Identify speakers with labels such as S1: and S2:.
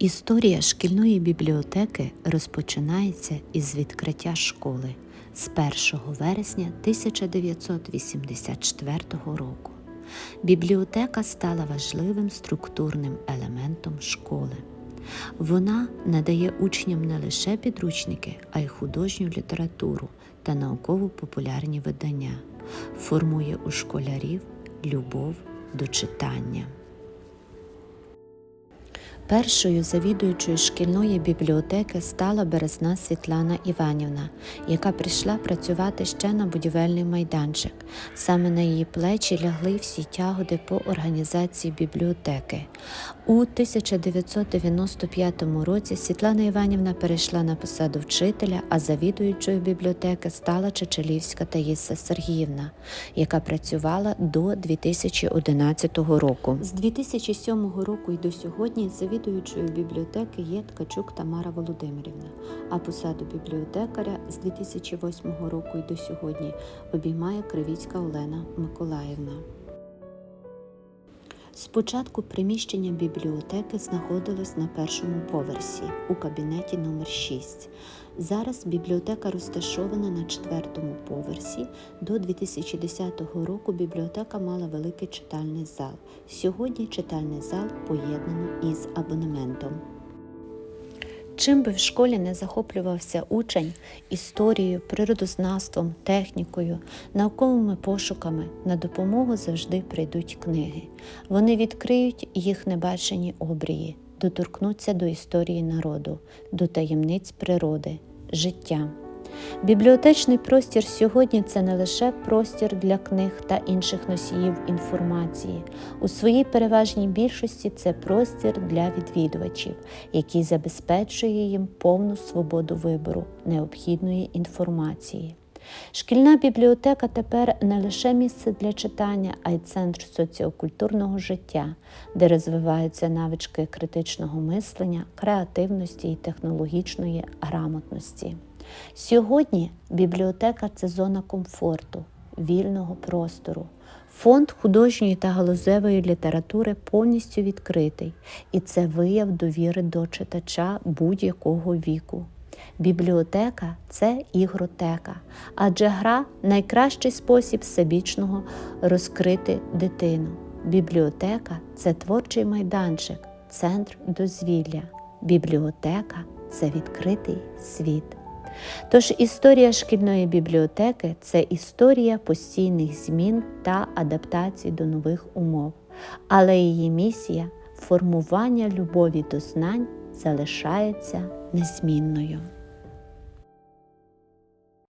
S1: Історія шкільної бібліотеки розпочинається із відкриття школи з 1 вересня 1984 року. Бібліотека стала важливим структурним елементом школи. Вона надає учням не лише підручники, а й художню літературу та науково-популярні видання, формує у школярів любов до читання. Першою завідуючою шкільної бібліотеки стала Березна Світлана Іванівна, яка прийшла працювати ще на будівельний майданчик. Саме на її плечі лягли всі тяготи по організації бібліотеки. У 1995 році Світлана Іванівна перейшла на посаду вчителя, а завідуючою бібліотеки стала Чечелівська Таїса Сергіївна, яка працювала до 2011 року. З 2007 року і до сьогодні завідуючою бібліотеки є Ткачук Тамара Володимирівна, а посаду бібліотекаря з 2008 року і до сьогодні обіймає Кривіцька Олена Миколаївна. Спочатку приміщення бібліотеки знаходилось на першому поверсі у кабінеті номер 6 Зараз бібліотека розташована на четвертому поверсі. До 2010 року бібліотека мала великий читальний зал. Сьогодні читальний зал поєднано із абонементом. Чим би в школі не захоплювався учень історією, природознавством, технікою, науковими пошуками, на допомогу завжди прийдуть книги. Вони відкриють їх небачені обрії, доторкнуться до історії народу, до таємниць природи, життя. Бібліотечний простір сьогодні це не лише простір для книг та інших носіїв інформації. У своїй переважній більшості це простір для відвідувачів, який забезпечує їм повну свободу вибору необхідної інформації. Шкільна бібліотека тепер не лише місце для читання, а й центр соціокультурного життя, де розвиваються навички критичного мислення, креативності і технологічної грамотності. Сьогодні бібліотека це зона комфорту, вільного простору. Фонд художньої та галузевої літератури повністю відкритий, і це вияв довіри до читача будь-якого віку. Бібліотека це ігротека, адже гра найкращий спосіб всебічного розкрити дитину. Бібліотека це творчий майданчик, центр дозвілля. Бібліотека це відкритий світ. Тож історія шкільної бібліотеки це історія постійних змін та адаптацій до нових умов, але її місія формування любові до знань залишається незмінною.